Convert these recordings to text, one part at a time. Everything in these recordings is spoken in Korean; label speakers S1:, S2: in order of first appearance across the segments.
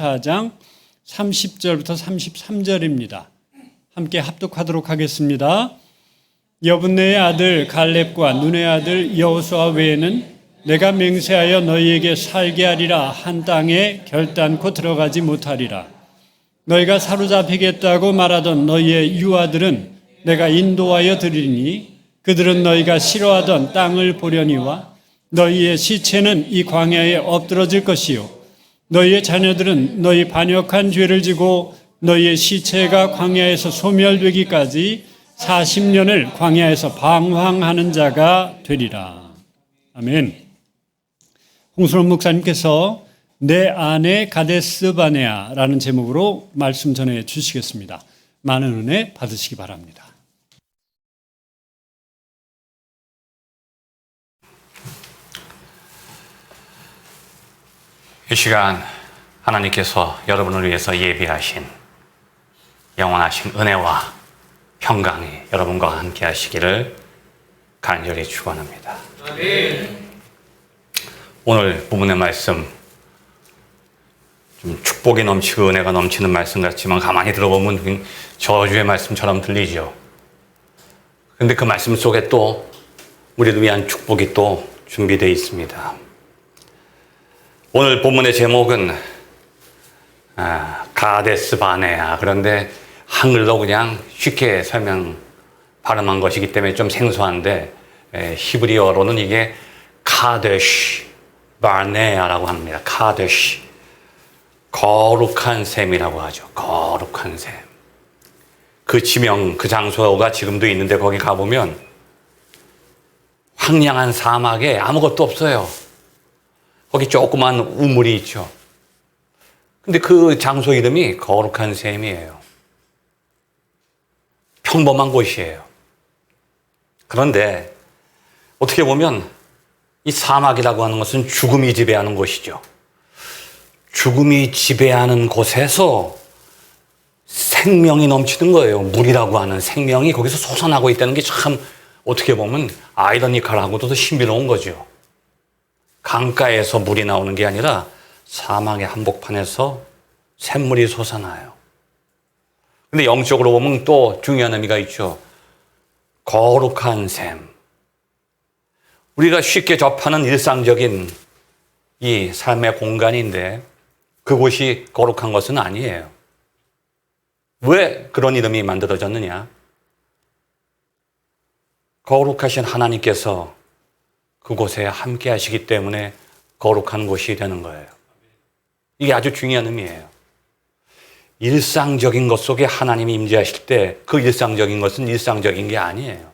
S1: 14장 30절부터 33절입니다. 함께 합독하도록 하겠습니다. 여분네의 아들 갈렙과 눈의 아들 여호수아 외에는 내가 맹세하여 너희에게 살게 하리라 한 땅에 결단코 들어가지 못하리라. 너희가 사로잡히겠다고 말하던 너희의 유아들은 내가 인도하여 드리니 그들은 너희가 싫어하던 땅을 보려니와 너희의 시체는 이 광야에 엎드러질 것이요 너희의 자녀들은 너희 반역한 죄를 지고 너희의 시체가 광야에서 소멸되기까지 40년을 광야에서 방황하는 자가 되리라. 아멘. 홍순원 목사님께서 내 안에 가데스 바네아라는 제목으로 말씀 전해 주시겠습니다. 많은 은혜 받으시기 바랍니다.
S2: 이 시간 하나님께서 여러분을 위해서 예비하신 영원하신 은혜와 평강이 여러분과 함께 하시기를 간절히 축원합니다. 오늘 부분의 말씀 좀 축복이 넘치고 은혜가 넘치는 말씀 같지만 가만히 들어보면 저주의 말씀처럼 들리죠. 근데 그 말씀 속에 또 우리를 위한 축복이 또 준비되어 있습니다. 오늘 본문의 제목은 아, 가데스 바네아 그런데 한글로 그냥 쉽게 설명 발음한 것이기 때문에 좀 생소한데 에, 히브리어로는 이게 카데시 바네아라고 합니다. 카데시 거룩한 샘이라고 하죠. 거룩한 샘. 그 지명, 그 장소가 지금도 있는데 거기 가보면 황량한 사막에 아무것도 없어요. 거기 조그만 우물이 있죠. 근데 그 장소 이름이 거룩한 샘이에요. 평범한 곳이에요. 그런데 어떻게 보면 이 사막이라고 하는 것은 죽음이 지배하는 곳이죠. 죽음이 지배하는 곳에서 생명이 넘치는 거예요. 물이라고 하는 생명이 거기서 솟아나고 있다는 게 참 어떻게 보면 아이러니컬하고도 더 신비로운 거죠. 강가에서 물이 나오는 게 아니라 사막의 한복판에서 샘물이 솟아나요. 근데 영적으로 보면 또 중요한 의미가 있죠. 거룩한 샘. 우리가 쉽게 접하는 일상적인 이 삶의 공간인데 그곳이 거룩한 것은 아니에요. 왜 그런 이름이 만들어졌느냐? 거룩하신 하나님께서 그곳에 함께 하시기 때문에 거룩한 곳이 되는 거예요. 이게 아주 중요한 의미예요. 일상적인 것 속에 하나님이 임재하실 때 그 일상적인 것은 일상적인 게 아니에요.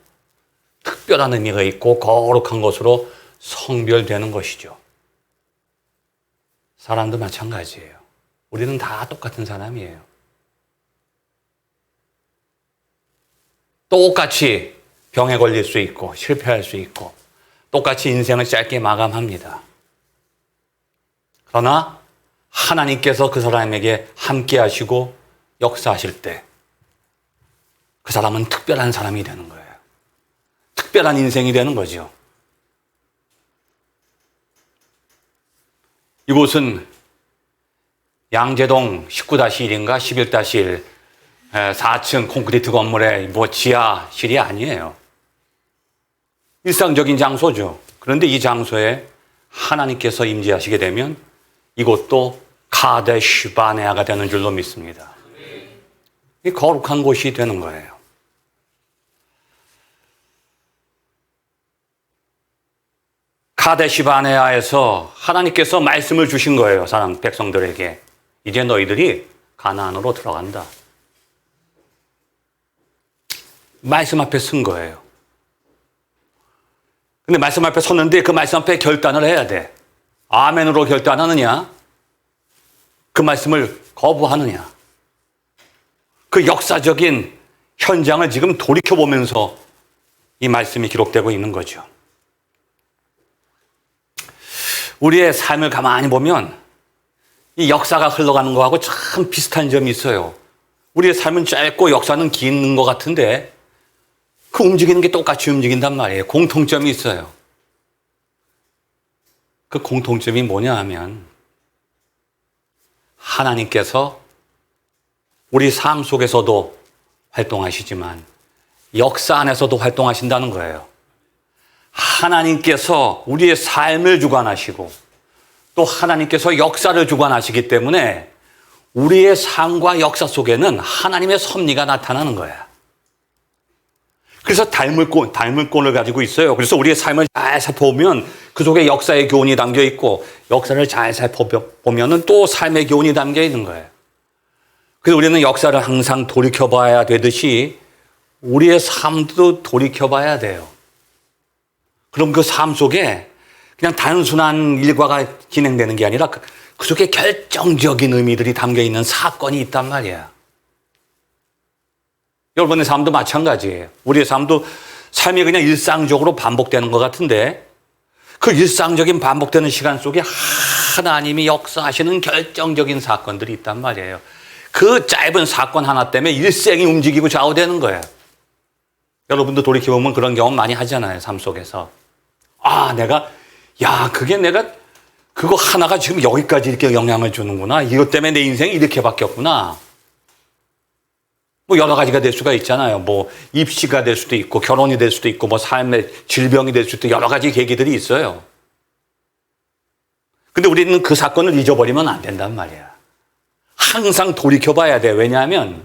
S2: 특별한 의미가 있고 거룩한 것으로 성별되는 것이죠. 사람도 마찬가지예요. 우리는 다 똑같은 사람이에요. 똑같이 병에 걸릴 수 있고 실패할 수 있고 똑같이 인생을 짧게 마감합니다. 그러나 하나님께서 그 사람에게 함께 하시고 역사하실 때 그 사람은 특별한 사람이 되는 거예요. 특별한 인생이 되는 거죠. 이곳은 양재동 19-1인가 11-1 4층 콘크리트 건물의 뭐 지하실이 아니에요. 일상적인 장소죠. 그런데 이 장소에 하나님께서 임재하시게 되면 이곳도 카데시 바네아가 되는 줄로 믿습니다. 이 거룩한 곳이 되는 거예요. 카데시 바네아에서 하나님께서 말씀을 주신 거예요. 사람 백성들에게 이제 너희들이 가나안으로 들어간다. 말씀 앞에 쓴 거예요. 근데 말씀 앞에 섰는데 그 말씀 앞에 결단을 해야 돼. 아멘으로 결단하느냐? 그 말씀을 거부하느냐? 그 역사적인 현장을 지금 돌이켜보면서 이 말씀이 기록되고 있는 거죠. 우리의 삶을 가만히 보면 이 역사가 흘러가는 거하고 참 비슷한 점이 있어요. 우리의 삶은 짧고 역사는 긴 것 같은데 그 움직이는 게 똑같이 움직인단 말이에요. 공통점이 있어요. 그 공통점이 뭐냐 하면 하나님께서 우리 삶 속에서도 활동하시지만 역사 안에서도 활동하신다는 거예요. 하나님께서 우리의 삶을 주관하시고 또 하나님께서 역사를 주관하시기 때문에 우리의 삶과 역사 속에는 하나님의 섭리가 나타나는 거야. 그래서 닮을 꼴, 닮을 꼴을 가지고 있어요. 그래서 우리의 삶을 잘 살펴보면 그 속에 역사의 교훈이 담겨 있고 역사를 잘 살펴보면은 또 삶의 교훈이 담겨 있는 거예요. 그래서 우리는 역사를 항상 돌이켜봐야 되듯이 우리의 삶도 돌이켜봐야 돼요. 그럼 그 삶 속에 그냥 단순한 일과가 진행되는 게 아니라 그, 그 속에 결정적인 의미들이 담겨 있는 사건이 있단 말이야. 여러분의 삶도 마찬가지예요. 우리의 삶도 삶이 그냥 일상적으로 반복되는 것 같은데 그 일상적인 반복되는 시간 속에 하나님이 역사하시는 결정적인 사건들이 있단 말이에요. 그 짧은 사건 하나 때문에 일생이 움직이고 좌우되는 거예요. 여러분도 돌이켜보면 그런 경험 많이 하잖아요. 삶 속에서. 아, 내가, 야, 그게 내가, 그거 하나가 지금 여기까지 이렇게 영향을 주는구나. 이것 때문에 내 인생이 이렇게 바뀌었구나. 뭐 여러 가지가 될 수가 있잖아요. 뭐 입시가 될 수도 있고 결혼이 될 수도 있고 뭐 삶의 질병이 될 수도 있고 여러 가지 계기들이 있어요. 근데 우리는 그 사건을 잊어버리면 안 된단 말이야. 항상 돌이켜 봐야 돼. 왜냐하면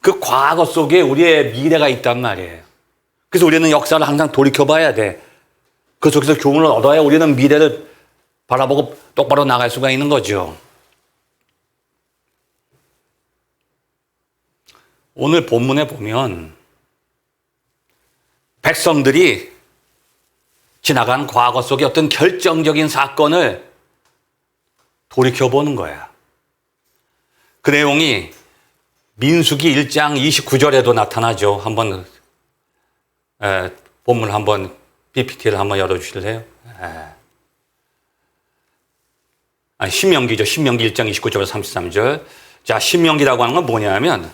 S2: 그 과거 속에 우리의 미래가 있단 말이에요. 그래서 우리는 역사를 항상 돌이켜 봐야 돼. 그 속에서 교훈을 얻어야 우리는 미래를 바라보고 똑바로 나갈 수가 있는 거죠. 오늘 본문에 보면 백성들이 지나간 과거 속에 어떤 결정적인 사건을 돌이켜보는 거야. 그 내용이 민수기 1장 29절에도 나타나죠. 한번 에, 본문 한번 PPT를 한번 열어주실래요? 에. 아, 신명기죠. 신명기 1장 29절 33절. 자, 신명기라고 하는 건 뭐냐면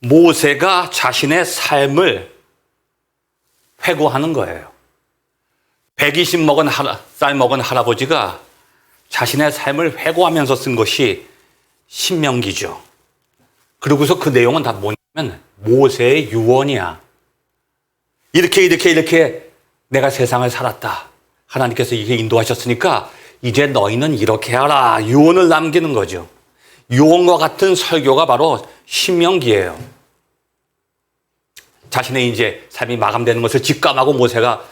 S2: 모세가 자신의 삶을 회고하는 거예요. 120 먹은 할- 살 먹은 할아버지가 자신의 삶을 회고하면서 쓴 것이 신명기죠. 그러고서 그 내용은 다 뭐냐면 모세의 유언이야. 이렇게 이렇게 이렇게 내가 세상을 살았다. 하나님께서 이게 인도하셨으니까 이제 너희는 이렇게 하라. 유언을 남기는 거죠. 유언과 같은 설교가 바로 신명기예요. 자신의 이제 삶이 마감되는 것을 직감하고 모세가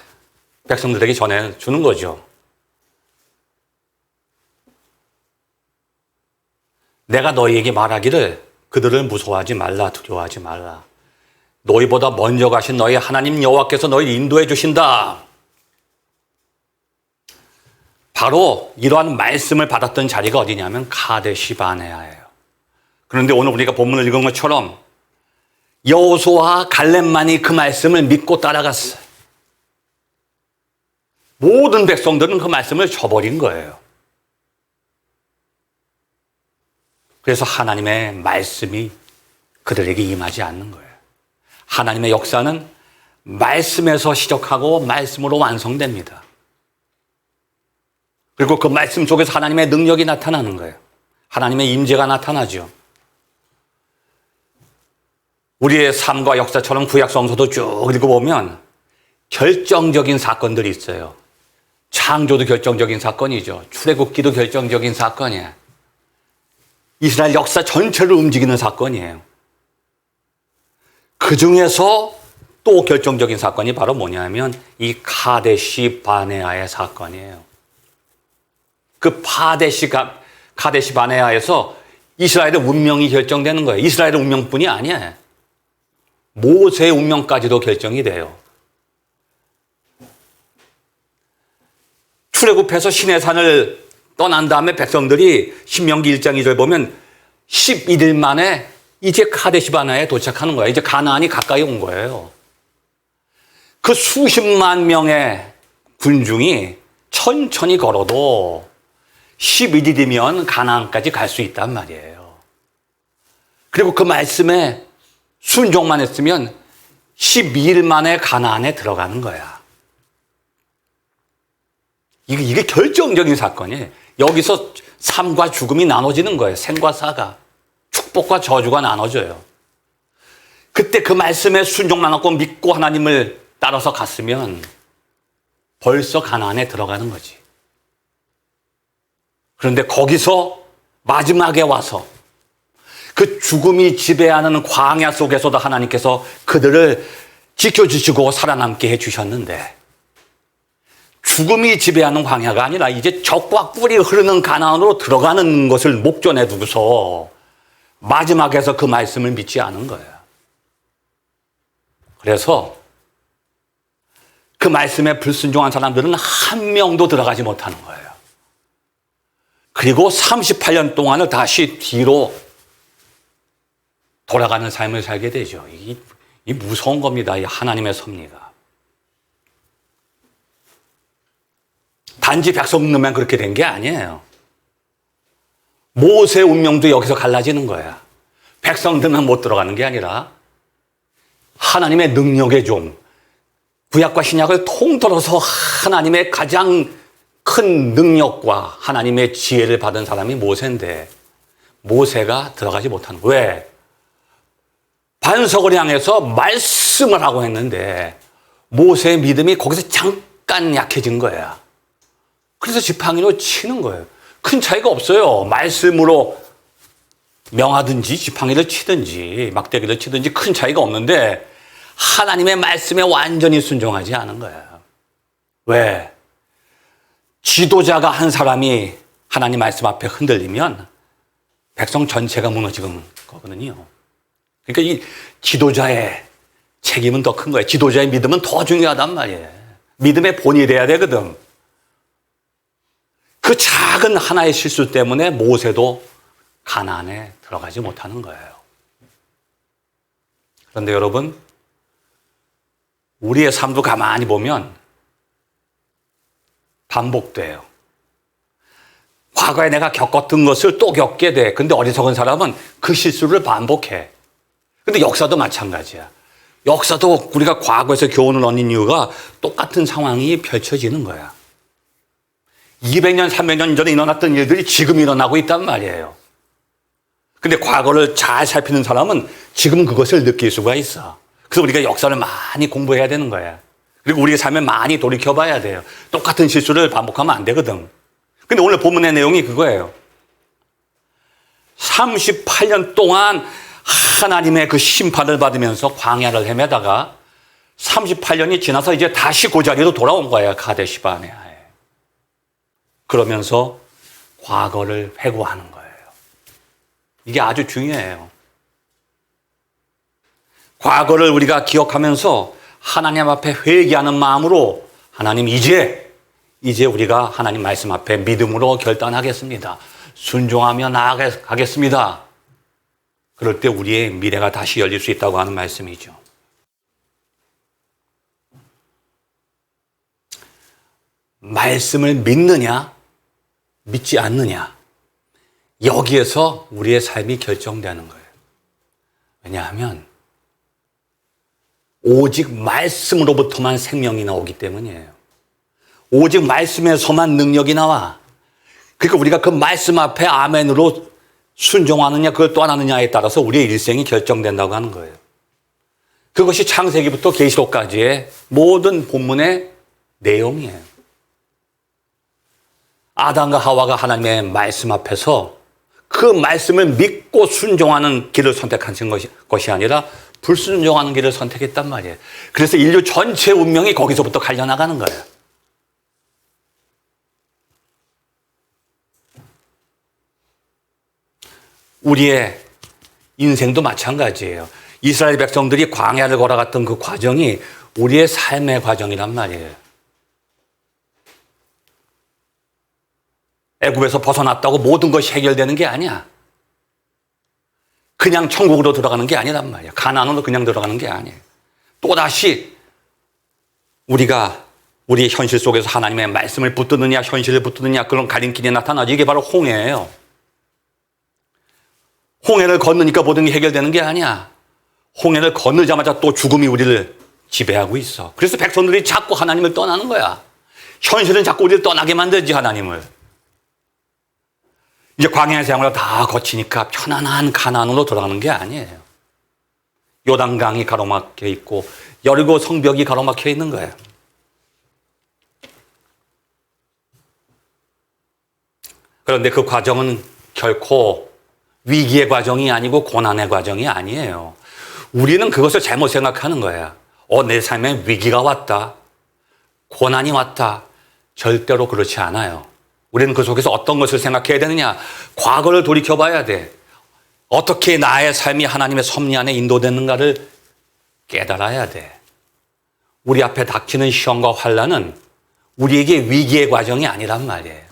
S2: 백성들에게 전해 주는 거죠. 내가 너희에게 말하기를 그들을 무서워하지 말라 두려워하지 말라. 너희보다 먼저 가신 너희 하나님 여호와께서 너희를 인도해 주신다. 바로 이러한 말씀을 받았던 자리가 어디냐면 카데시 바네아예요. 그런데 오늘 우리가 본문을 읽은 것처럼 여호수아와 갈렙만이 그 말씀을 믿고 따라갔어요. 모든 백성들은 그 말씀을 저버린 거예요. 그래서 하나님의 말씀이 그들에게 임하지 않는 거예요. 하나님의 역사는 말씀에서 시작하고 말씀으로 완성됩니다. 그리고 그 말씀 속에서 하나님의 능력이 나타나는 거예요. 하나님의 임재가 나타나죠. 우리의 삶과 역사처럼 구약 성서도 쭉 읽어보면 결정적인 사건들이 있어요. 창조도 결정적인 사건이죠. 출애굽기도 결정적인 사건이에요. 이스라엘 역사 전체를 움직이는 사건이에요. 그 중에서 또 결정적인 사건이 바로 뭐냐면 이 카데시 바네아의 사건이에요. 그 파데시 가, 카데시 바네아에서 이스라엘의 운명이 결정되는 거예요. 이스라엘의 운명뿐이 아니에요. 모세의 운명까지도 결정이 돼요. 출애굽해서 신의 산을 떠난 다음에 백성들이 신명기 1장 2절 보면 11일 만에 이제 카데시바나에 도착하는 거예요. 이제 가나안이 가까이 온 거예요. 그 수십만 명의 군중이 천천히 걸어도 11일이면 가나안까지 갈 수 있단 말이에요. 그리고 그 말씀에 순종만 했으면 12일 만에 가나안에 들어가는 거야. 이게, 이게 결정적인 사건이에요. 여기서 삶과 죽음이 나눠지는 거예요. 생과 사가. 축복과 저주가 나눠져요. 그때 그 말씀에 순종만 하고 믿고 하나님을 따라서 갔으면 벌써 가나안에 들어가는 거지. 그런데 거기서 마지막에 와서 그 죽음이 지배하는 광야 속에서도 하나님께서 그들을 지켜주시고 살아남게 해주셨는데 죽음이 지배하는 광야가 아니라 이제 적과 꿀이 흐르는 가나안으로 들어가는 것을 목전에 두고서 마지막에서 그 말씀을 믿지 않은 거예요. 그래서 그 말씀에 불순종한 사람들은 한 명도 들어가지 못하는 거예요. 그리고 38년 동안을 다시 뒤로 돌아가는 삶을 살게 되죠. 이, 이 무서운 겁니다. 이 하나님의 섭리가. 단지 백성 넣으면 그렇게 된 게 아니에요. 모세 운명도 여기서 갈라지는 거야. 백성들만 못 들어가는 게 아니라 하나님의 능력의 종, 구약과 신약을 통틀어서 하나님의 가장 큰 능력과 하나님의 지혜를 받은 사람이 모세인데 모세가 들어가지 못하는 거예요. 왜? 반석을 향해서 말씀을 하고 했는데 모세의 믿음이 거기서 잠깐 약해진 거야. 그래서 지팡이로 치는 거예요. 큰 차이가 없어요. 말씀으로 명하든지 지팡이를 치든지 막대기를 치든지 큰 차이가 없는데 하나님의 말씀에 완전히 순종하지 않은 거예요. 왜? 지도자가 한 사람이 하나님 말씀 앞에 흔들리면 백성 전체가 무너지는 거거든요. 그러니까 이 지도자의 책임은 더 큰 거예요. 지도자의 믿음은 더 중요하단 말이에요. 믿음의 본이 돼야 되거든. 그 작은 하나의 실수 때문에 모세도 가나안에 들어가지 못하는 거예요. 그런데 여러분, 우리의 삶도 가만히 보면 반복돼요. 과거에 내가 겪었던 것을 또 겪게 돼. 근데 어리석은 사람은 그 실수를 반복해. 근데 역사도 마찬가지야. 역사도 우리가 과거에서 교훈을 얻는 이유가 똑같은 상황이 펼쳐지는 거야. 200년, 300년 전에 일어났던 일들이 지금 일어나고 있단 말이에요. 근데 과거를 잘 살피는 사람은 지금 그것을 느낄 수가 있어. 그래서 우리가 역사를 많이 공부해야 되는 거야. 그리고 우리의 삶에 많이 돌이켜봐야 돼요. 똑같은 실수를 반복하면 안 되거든. 근데 오늘 본문의 내용이 그거예요. 38년 동안 하나님의 그 심판을 받으면서 광야를 헤매다가 38년이 지나서 이제 다시 그 자리로 돌아온 거예요. 가데시바네아에. 그러면서 과거를 회고하는 거예요. 이게 아주 중요해요. 과거를 우리가 기억하면서 하나님 앞에 회개하는 마음으로 하나님 이제 이제 우리가 하나님 말씀 앞에 믿음으로 결단하겠습니다. 순종하며 나아가겠습니다. 그럴 때 우리의 미래가 다시 열릴 수 있다고 하는 말씀이죠. 말씀을 믿느냐, 믿지 않느냐, 여기에서 우리의 삶이 결정되는 거예요. 왜냐하면, 오직 말씀으로부터만 생명이 나오기 때문이에요. 오직 말씀에서만 능력이 나와. 그러니까 우리가 그 말씀 앞에 아멘으로 순종하느냐, 그걸 떠나느냐에 따라서 우리의 일생이 결정된다고 하는 거예요. 그것이 창세기부터 계시록까지의 모든 본문의 내용이에요. 아담과 하와가 하나님의 말씀 앞에서 그 말씀을 믿고 순종하는 길을 선택한 것이, 것이 아니라 불순종하는 길을 선택했단 말이에요. 그래서 인류 전체 운명이 거기서부터 갈려나가는 거예요. 우리의 인생도 마찬가지예요. 이스라엘 백성들이 광야를 걸어갔던 그 과정이 우리의 삶의 과정이란 말이에요. 애굽에서 벗어났다고 모든 것이 해결되는 게 아니야. 그냥 천국으로 들어가는 게 아니란 말이야. 가나안으로 그냥 들어가는 게 아니에요. 또다시 우리가 우리의 현실 속에서 하나님의 말씀을 붙드느냐 현실을 붙드느냐 그런 가림길이 나타나죠. 이게 바로 홍해예요. 홍해를 건너니까 모든 게 해결되는 게 아니야. 홍해를 건너자마자 또 죽음이 우리를 지배하고 있어. 그래서 백성들이 자꾸 하나님을 떠나는 거야. 현실은 자꾸 우리를 떠나게 만들지 하나님을. 이제 광야 생활을 다 거치니까 편안한 가난으로 돌아가는 게 아니에요. 요단강이 가로막혀 있고 여리고 성벽이 가로막혀 있는 거예요. 그런데 그 과정은 결코 위기의 과정이 아니고 고난의 과정이 아니에요. 우리는 그것을 잘못 생각하는 거야. 어, 내 삶에 위기가 왔다. 고난이 왔다. 절대로 그렇지 않아요. 우리는 그 속에서 어떤 것을 생각해야 되느냐? 과거를 돌이켜 봐야 돼. 어떻게 나의 삶이 하나님의 섭리 안에 인도되는가를 깨달아야 돼. 우리 앞에 닥치는 시험과 환란은 우리에게 위기의 과정이 아니란 말이에요.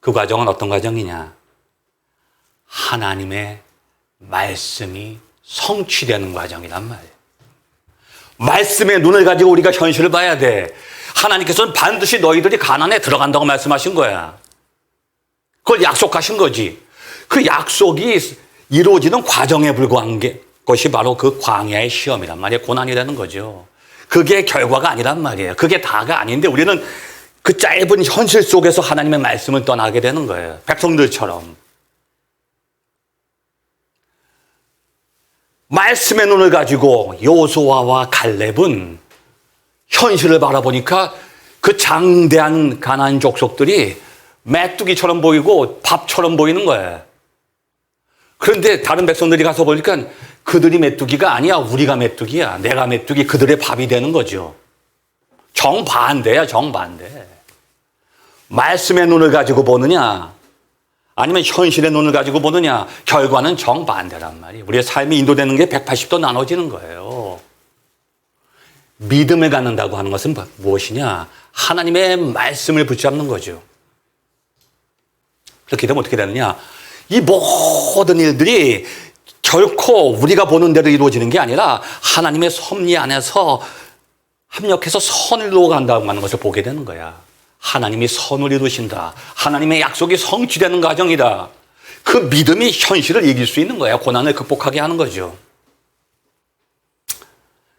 S2: 그 과정은 어떤 과정이냐? 하나님의 말씀이 성취되는 과정이란 말이에요. 말씀의 눈을 가지고 우리가 현실을 봐야 돼. 하나님께서는 반드시 너희들이 가난에 들어간다고 말씀하신 거야. 그걸 약속하신 거지. 그 약속이 이루어지는 과정에 불과한 게 것이 바로 그 광야의 시험이란 말이에요. 고난이 되는 거죠. 그게 결과가 아니란 말이에요. 그게 다가 아닌데 우리는 그 짧은 현실 속에서 하나님의 말씀을 떠나게 되는 거예요. 백성들처럼. 말씀의 눈을 가지고 요수아와 갈렙은 현실을 바라보니까 그 장대한 가난 족속들이 메뚜기처럼 보이고 밥처럼 보이는 거예요. 그런데 다른 백성들이 가서 보니까 그들이 메뚜기가 아니야. 우리가 메뚜기야. 내가 메뚜기 그들의 밥이 되는 거죠. 정반대야, 정반대. 말씀의 눈을 가지고 보느냐, 아니면 현실의 눈을 가지고 보느냐, 결과는 정반대란 말이에요. 우리의 삶이 인도되는 게 180도 나눠지는 거예요. 믿음을 갖는다고 하는 것은 무엇이냐? 하나님의 말씀을 붙잡는 거죠. 그렇게 되면 어떻게 되느냐? 이 모든 일들이 결코 우리가 보는 대로 이루어지는 게 아니라 하나님의 섭리 안에서 합력해서 선으로 간다고 하는 것을 보게 되는 거야. 하나님이 선을 이루신다. 하나님의 약속이 성취되는 과정이다. 그 믿음이 현실을 이길 수 있는 거야. 고난을 극복하게 하는 거죠.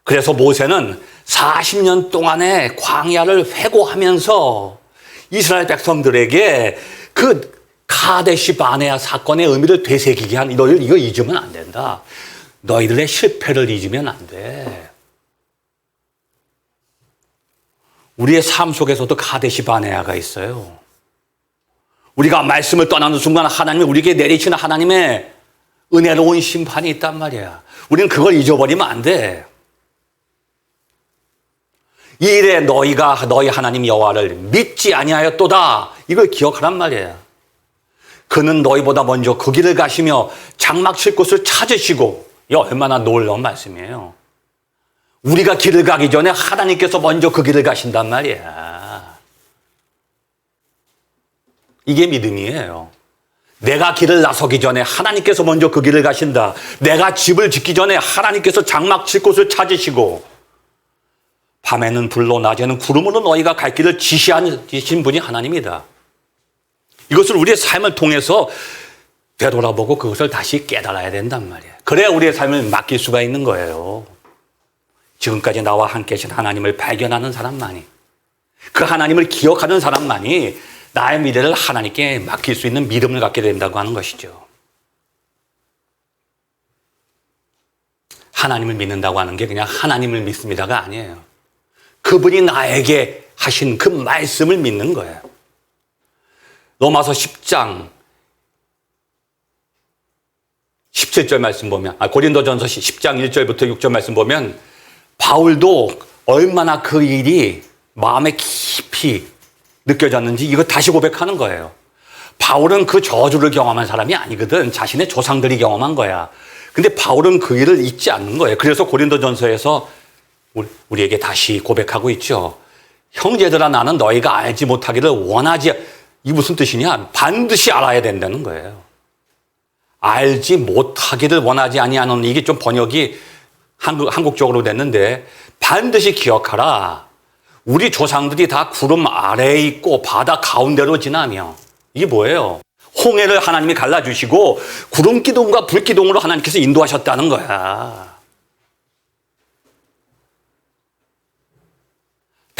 S2: 그래서 모세는 40년 동안의 광야를 회고하면서 이스라엘 백성들에게 그 카데시 바네아 사건의 의미를 되새기게 한 너희들 이거 잊으면 안 된다. 너희들의 실패를 잊으면 안 돼. 우리의 삶 속에서도 카데시 바네아가 있어요. 우리가 말씀을 떠나는 순간 하나님이 우리에게 내리치는 하나님의 은혜로운 심판이 있단 말이야. 우리는 그걸 잊어버리면 안 돼. 이 일에 너희가 너희 하나님 여호와를 믿지 아니하였도다. 이걸 기억하란 말이에요. 그는 너희보다 먼저 그 길을 가시며 장막 칠 곳을 찾으시고 이 얼마나 놀라운 말씀이에요. 우리가 길을 가기 전에 하나님께서 먼저 그 길을 가신단 말이야. 이게 믿음이에요. 내가 길을 나서기 전에 하나님께서 먼저 그 길을 가신다. 내가 집을 짓기 전에 하나님께서 장막 칠 곳을 찾으시고 밤에는 불로 낮에는 구름으로 너희가 갈 길을 지시하신 분이 하나님이다. 이것을 우리의 삶을 통해서 되돌아보고 그것을 다시 깨달아야 된단 말이에요. 그래야 우리의 삶을 맡길 수가 있는 거예요. 지금까지 나와 함께 계신 하나님을 발견하는 사람만이, 그 하나님을 기억하는 사람만이 나의 미래를 하나님께 맡길 수 있는 믿음을 갖게 된다고 하는 것이죠. 하나님을 믿는다고 하는 게 그냥 하나님을 믿습니다가 아니에요. 그분이 나에게 하신 그 말씀을 믿는 거예요. 로마서 10장 17절 말씀 보면, 아, 고린도전서 10장 1절부터 6절 말씀 보면, 바울도 얼마나 그 일이 마음에 깊이 느껴졌는지 이거 다시 고백하는 거예요. 바울은 그 저주를 경험한 사람이 아니거든. 자신의 조상들이 경험한 거야. 근데 바울은 그 일을 잊지 않는 거예요. 그래서 고린도전서에서 우리에게 다시 고백하고 있죠. 형제들아 나는 너희가 알지 못하기를 원하지 이 무슨 뜻이냐? 반드시 알아야 된다는 거예요. 알지 못하기를 원하지 아니하는 이게 좀 번역이 한국, 한국적으로 됐는데 반드시 기억하라. 우리 조상들이 다 구름 아래에 있고 바다 가운데로 지나며 이게 뭐예요? 홍해를 하나님이 갈라주시고 구름 기둥과 불 기둥으로 하나님께서 인도하셨다는 거야.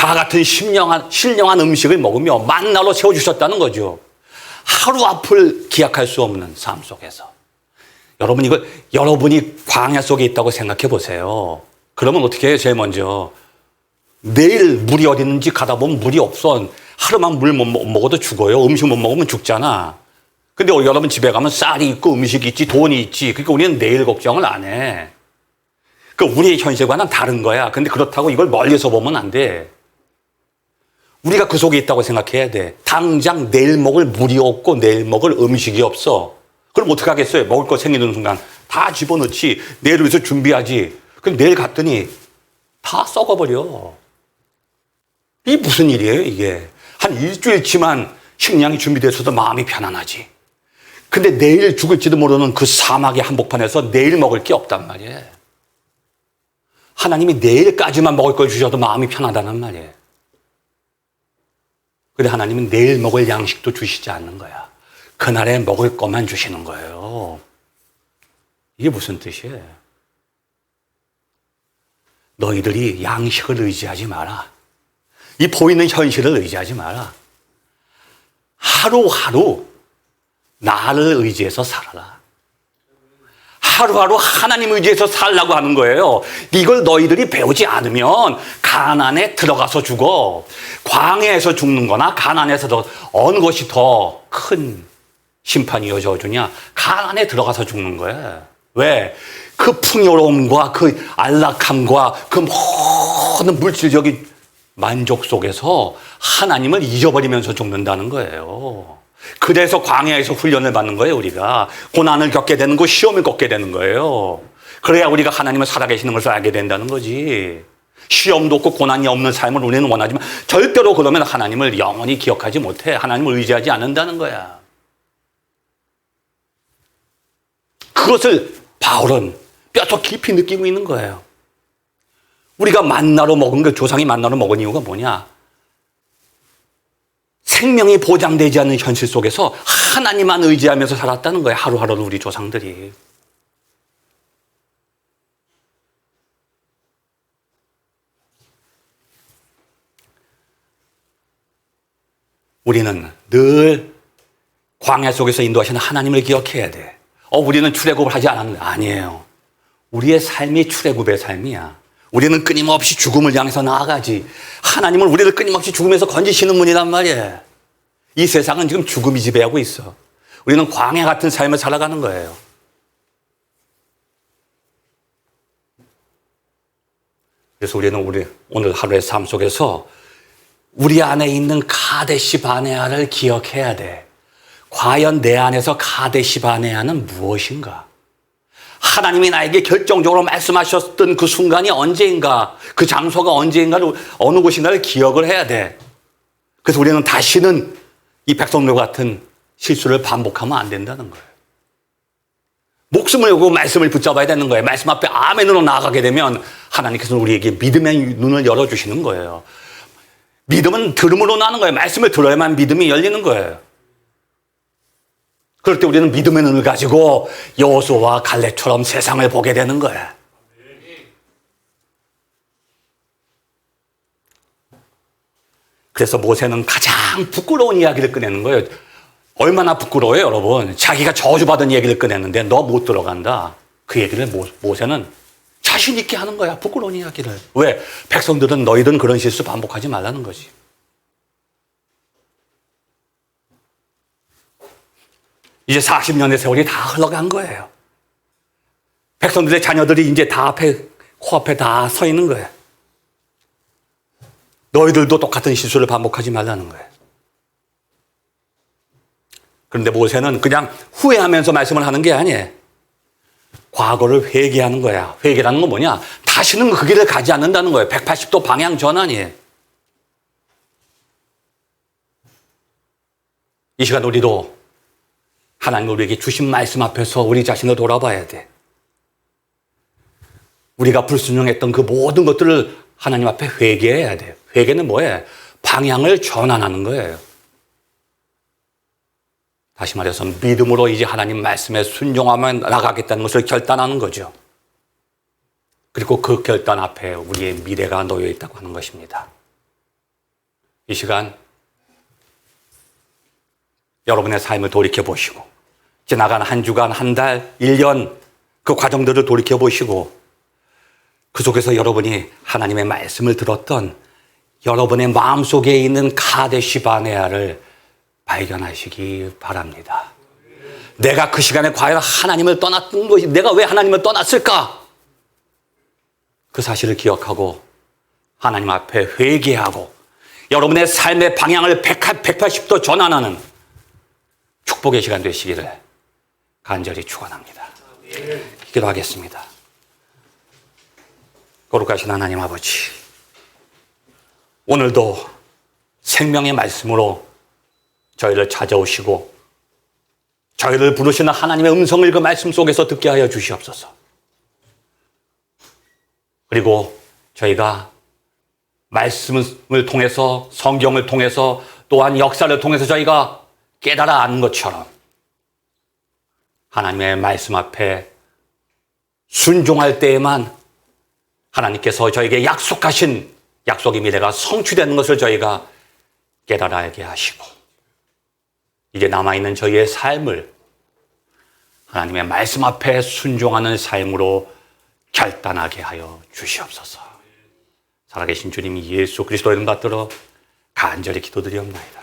S2: 다 같은 신령한, 신령한 음식을 먹으며 만나로 세워주셨다는 거죠. 하루 앞을 기약할 수 없는 삶 속에서. 여러분 이걸 여러분이 광야 속에 있다고 생각해 보세요. 그러면 어떻게 해요? 제일 먼저 내일 물이 어디 있는지 가다 보면 물이 없어. 하루만 물 못 먹어도 죽어요. 음식 못 먹으면 죽잖아. 근데 여러분 집에 가면 쌀이 있고 음식이 있지 돈이 있지. 그러니까 우리는 내일 걱정을 안 해. 그 우리의 현실과는 다른 거야. 근데 그렇다고 이걸 멀리서 보면 안 돼. 우리가 그 속에 있다고 생각해야 돼. 당장 내일 먹을 물이 없고 내일 먹을 음식이 없어. 그럼 어떻게 하겠어요? 먹을 거 생기는 순간 다 집어넣지. 내일 위해서 준비하지. 그럼 내일 갔더니 다 썩어버려. 이게 무슨 일이에요, 이게? 한 일주일치만 식량이 준비돼서도 마음이 편안하지. 근데 내일 죽을지도 모르는 그 사막의 한복판에서 내일 먹을 게 없단 말이에요. 하나님이 내일까지만 먹을 걸 주셔도 마음이 편하다는 말이에요. 근데 하나님은 내일 먹을 양식도 주시지 않는 거야. 그날에 먹을 것만 주시는 거예요. 이게 무슨 뜻이에요? 너희들이 양식을 의지하지 마라. 이 보이는 현실을 의지하지 마라. 하루하루 나를 의지해서 살아라. 하루하루 하나님 의지해서 살라고 하는 거예요. 이걸 너희들이 배우지 않으면 가난에 들어가서 죽어. 광야에서 죽는 거나 가난에서 더 어느 것이 더 큰 심판이 이어져 주냐? 가난에 들어가서 죽는 거예요. 왜? 그 풍요로움과 그 안락함과 그 모든 물질적인 만족 속에서 하나님을 잊어버리면서 죽는다는 거예요. 그래서 광야에서 훈련을 받는 거예요, 우리가. 고난을 겪게 되는 거, 시험을 겪게 되는 거예요. 그래야 우리가 하나님을 살아계시는 것을 알게 된다는 거지. 시험도 없고 고난이 없는 삶을 우리는 원하지만 절대로 그러면 하나님을 영원히 기억하지 못해. 하나님을 의지하지 않는다는 거야. 그것을 바울은 뼈속 깊이 느끼고 있는 거예요. 우리가 만나로 먹은 거, 조상이 만나로 먹은 이유가 뭐냐? 생명이 보장되지 않는 현실 속에서 하나님만 의지하면서 살았다는 거예요. 하루하루를 우리 조상들이. 우리는 늘 광야 속에서 인도하시는 하나님을 기억해야 돼. 어, 우리는 출애굽을 하지 않았는데 아니에요. 우리의 삶이 출애굽의 삶이야. 우리는 끊임없이 죽음을 향해서 나아가지. 하나님은 우리를 끊임없이 죽음에서 건지시는 분이란 말이에요. 이 세상은 지금 죽음이 지배하고 있어. 우리는 광야 같은 삶을 살아가는 거예요. 그래서 우리는 우리 오늘 하루의 삶 속에서 우리 안에 있는 카데시 바네아를 기억해야 돼. 과연 내 안에서 카데시 바네아는 무엇인가? 하나님이 나에게 결정적으로 말씀하셨던 그 순간이 언제인가, 그 장소가 언제인가를 어느 곳인가를 기억을 해야 돼. 그래서 우리는 다시는 이 백성들 같은 실수를 반복하면 안 된다는 거예요. 목숨을 걸고 말씀을 붙잡아야 되는 거예요. 말씀 앞에 아멘으로 나아가게 되면 하나님께서 우리에게 믿음의 눈을 열어주시는 거예요. 믿음은 들음으로 나는 거예요. 말씀을 들어야만 믿음이 열리는 거예요. 그럴 때 우리는 믿음의 눈을 가지고 여호수와 갈렙처럼 세상을 보게 되는 거예요. 그래서 모세는 가장 부끄러운 이야기를 꺼내는 거예요. 얼마나 부끄러워요, 여러분. 자기가 저주받은 얘기를 꺼냈는데 너 못 들어간다. 그 얘기를 모, 모세는 자신 있게 하는 거야. 부끄러운 이야기를. 왜? 백성들은 너희든 그런 실수 반복하지 말라는 거지. 이제 40년의 세월이 다 흘러간 거예요. 백성들의 자녀들이 이제 다 앞에, 코앞에 다 서 있는 거예요. 너희들도 똑같은 실수를 반복하지 말라는 거예요. 그런데 모세는 그냥 후회하면서 말씀을 하는 게 아니에요. 과거를 회개하는 거야. 회개라는 건 뭐냐? 다시는 그 길을 가지 않는다는 거예요. 180도 방향 전환이에요. 이 시간 우리도 하나님 우리에게 주신 말씀 앞에서 우리 자신을 돌아봐야 돼. 우리가 불순종했던 그 모든 것들을 하나님 앞에 회개해야 돼. 회개는 뭐예요? 방향을 전환하는 거예요. 다시 말해서 믿음으로 이제 하나님 말씀에 순종하며 나가겠다는 것을 결단하는 거죠. 그리고 그 결단 앞에 우리의 미래가 놓여 있다고 하는 것입니다. 이 시간 여러분의 삶을 돌이켜 보시고 지나간 한 주간, 한 달, 1년 그 과정들을 돌이켜 보시고 그 속에서 여러분이 하나님의 말씀을 들었던 여러분의 마음속에 있는 카데시 바네아를 발견하시기 바랍니다. 내가 그 시간에 과연 하나님을 떠났던 것이 내가 왜 하나님을 떠났을까? 그 사실을 기억하고 하나님 앞에 회개하고 여러분의 삶의 방향을 180도 전환하는 축복의 시간 되시기를 간절히 축원합니다. 기도하겠습니다. 거룩하신 하나님 아버지, 오늘도 생명의 말씀으로 저희를 찾아오시고 저희를 부르시는 하나님의 음성을 그 말씀 속에서 듣게 하여 주시옵소서. 그리고 저희가 말씀을 통해서 성경을 통해서 또한 역사를 통해서 저희가 깨달아 아는 것처럼 하나님의 말씀 앞에 순종할 때에만 하나님께서 저에게 약속하신 약속의 미래가 성취되는 것을 저희가 깨달아 알게 하시고 이제 남아있는 저희의 삶을 하나님의 말씀 앞에 순종하는 삶으로 결단하게 하여 주시옵소서. 살아계신 주님 예수 그리스도의 이름 받들어 간절히 기도드리옵나이다.